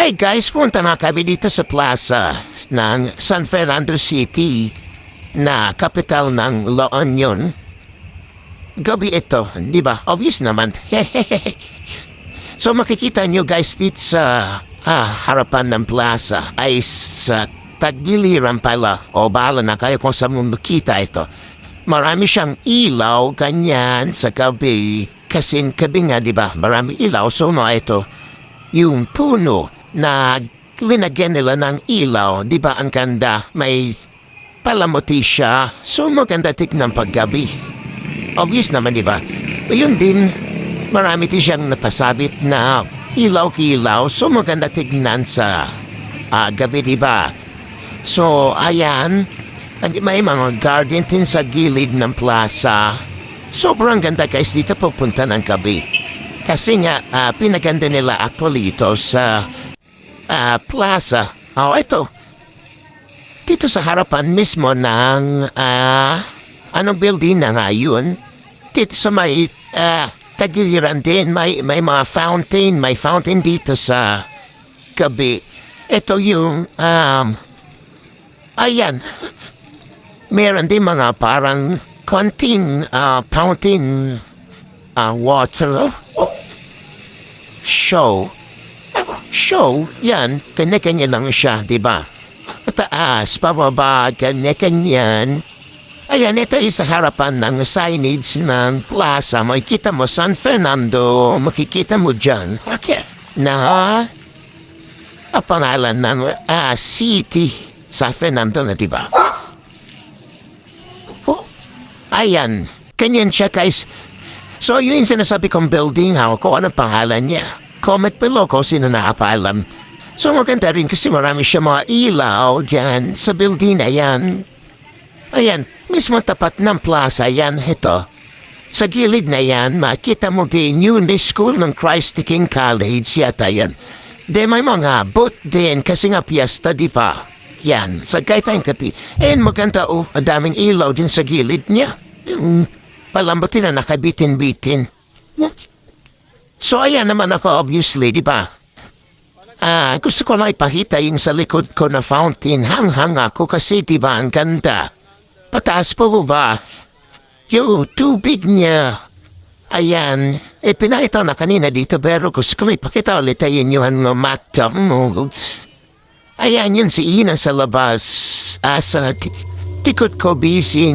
Ay guys, punta na kami dito sa plaza ng San Fernando City na kapital ng La Union. Gabi ito, di ba? Obvious naman. so makikita nyo guys dito sa ah, harapan ng plaza ay sa tagbiliran pala o bahala na kayo kung saan mo makita ito. Marami siyang ilaw, ganyan, sa gabi. Kasing gabi nga, di ba? Marami ilaw. So, no, ito, yung puno na linagyan nila ng ilaw, di ba ang ganda? May palamuti siya. So, maganda tignan paggabi. Obvious naman, di ba? Yun din, marami din siyang napasabit na ilaw-ilaw. So, maganda tignan sa ah, gabi, di ba? So, ayan, may mga garden din sa gilid ng plaza. Sobrang ganda guys dito pupunta ng gabi. Kasi nga, ah, pinaganda nila actually ito sa ah, plaza. Oh, ito. Dito sa harapan mismo ng ah, anong building na nga yun? Dito sa may ah, tagiliran din, may, may mga fountain, may fountain dito sa gabi. Ito yung, um, ayan, meron din mga parang konting ah, fountain ah, water oh, show. Show, yan, kanya-kanya lang siya, di ba? Taas, pababa, kanya-kanyan. Ayan, ito yung sa harapan ng signage ng plaza. Makikita mo San Fernando, makikita mo dyan. Okay. Na, ang pangalan ng ah, city San Fernando na, di ba? Oh, ayan. Ganyan siya, guys. So, yun yung sinasabi kong building ha, kung ano pangalan niya. Comment below kung sino nakapaalam. So, maganda rin kasi marami siya mga ilaw dyan sa building na yan. Ayan, mismo tapat ng plaza yan, ito. Sa gilid na yan, makita mo din yung school ng Christ the King College yata yan. De may mga booth din kasi nga piyesta, di ba? Yan, sa Gaitang Kapi. And maganda oh, ang daming ilaw din sa gilid niya. Yung palambutin na nakabitin-bitin. So ayan naman ako obviously, di ba? Ah, gusto ko lang ipakita yung sa likod ko na fountain. Hang-hang ako kasi di ba ang ganda. Pataas po ba? Yung tubig niya. Ayan. Eh, pinakita na kanina dito pero gusto ko ipakita ulit ayun yung mga McDonald's. Ayan yun si Ina sa labas. Asa, tikot ko busy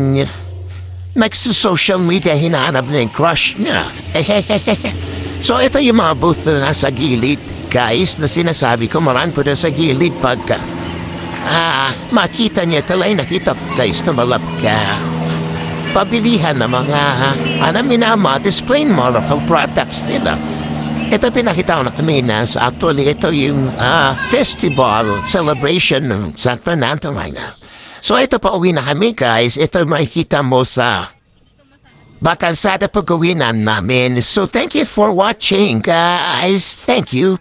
Nagsa-social media hinahanap na yung crush niya. so ito yung mga booth na nasa gilid. Guys, na sinasabi ko marami po na sa gilid pagka. Ah, makita niya talay nakita guys na malap ka. Pabilihan ng mga ano minama display moral products nila. Ito pinakita ko na kami na so actually ito yung ah, festival celebration ng San Fernando Minor. So ito pa uwi na kami guys. Ito makikita mo sa bakansada pagawinan namin. So thank you for watching guys. Thank you.